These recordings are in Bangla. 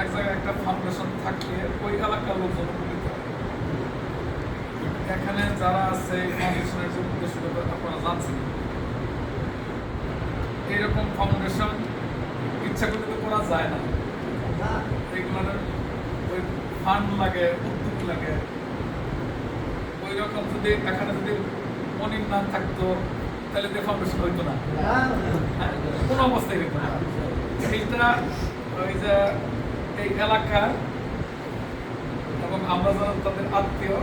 এক জায়গায় একটা ফাউন্ডেশন থাকলে ওই এলাকার লোকজন উপকৃত এখানে যারা আছে ফাউন্ডেশনের যে উদ্দেশ্যটা আপনারা জানছেন। এইরকম ফাউন্ডেশন ইচ্ছা করলে তো করা যায় না। এগুলোর ওই ফান্ড লাগে উদ্যোগ লাগে। ওই রকম যদি এখানে যদি মনির নাম থাকতো তাহলে তো ফাউন্ডেশন হইতো না। হ্যাঁ, কোনো অবস্থায় হইতো না। এইটা ওই যে এই এলাকার এবং আমরা যারা তাদের আত্মীয়,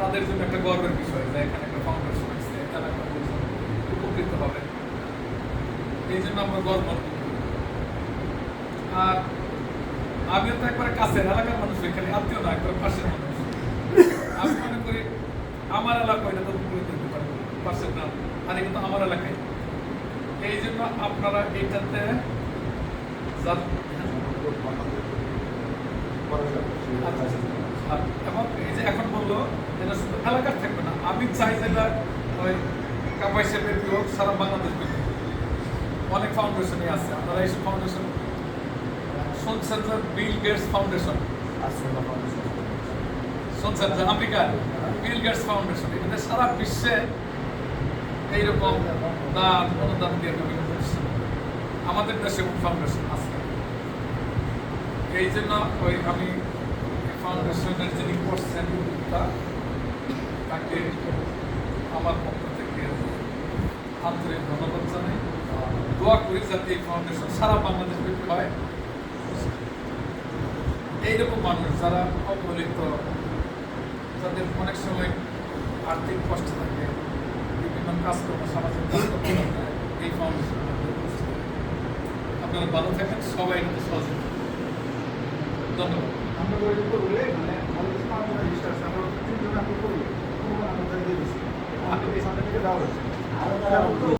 তাদের জন্য একটা গর্বের বিষয় যে এখানে একটা ফাউন্ডেশন আছে এলাকার লোকজন উপকৃত হবে। এই জন্য আমরা গর্ব আর আমিও তো একবারে কাছের এলাকার মানুষ, এখানে আত্মীয় না, একবার পাশের মানুষ। আমি মনে করি আমার এলাকা এটা তো উপকৃত হতে পারবে পাশের গ্রাম, আর কিন্তু আমার এলাকায়। এই জন্য আপনারা আর এবং এই যে এখন বলল এটা শুধু এলাকার থাকবে না আমি চাই যে এটা ওই কাপাইশে ব্যক্তি হোক সারা বাংলাদেশ ব্যক্তি অনেক ফাউন্ডেশনই আছে আপনারা এইসব ফাউন্ডেশন শুনছেন যে বিল গেটস ফাউন্ডেশন শুনছেন যে আমেরিকার বিল গেটস ফাউন্ডেশন এখানে সারা বিশ্বে এইরকম দান অনুদান দিয়ে বিভিন্ন আমাদের দেশে ফাউন্ডেশন আছে এই জন্য ওই আমি ফাউন্ডেশনের যিনি করছেন তাকে আমার পক্ষ থেকে আন্তরিক ধন্যবাদ জানাই। দোয়া করি যাতে এই ফাউন্ডেশন সারা বাংলাদেশ ব্যাপী হয়। এইরকম মানুষ যারা অবহেলিত, যাদের অনেক সময় আর্থিক কষ্ট থাকে, বিভিন্ন কাজকর্ম, সামাজিক কাজকর্ম এই ফাউন্ডেশন আপনারা ভালো থাকেন, সবাই সহযোগিতা। ধন্যবাদ।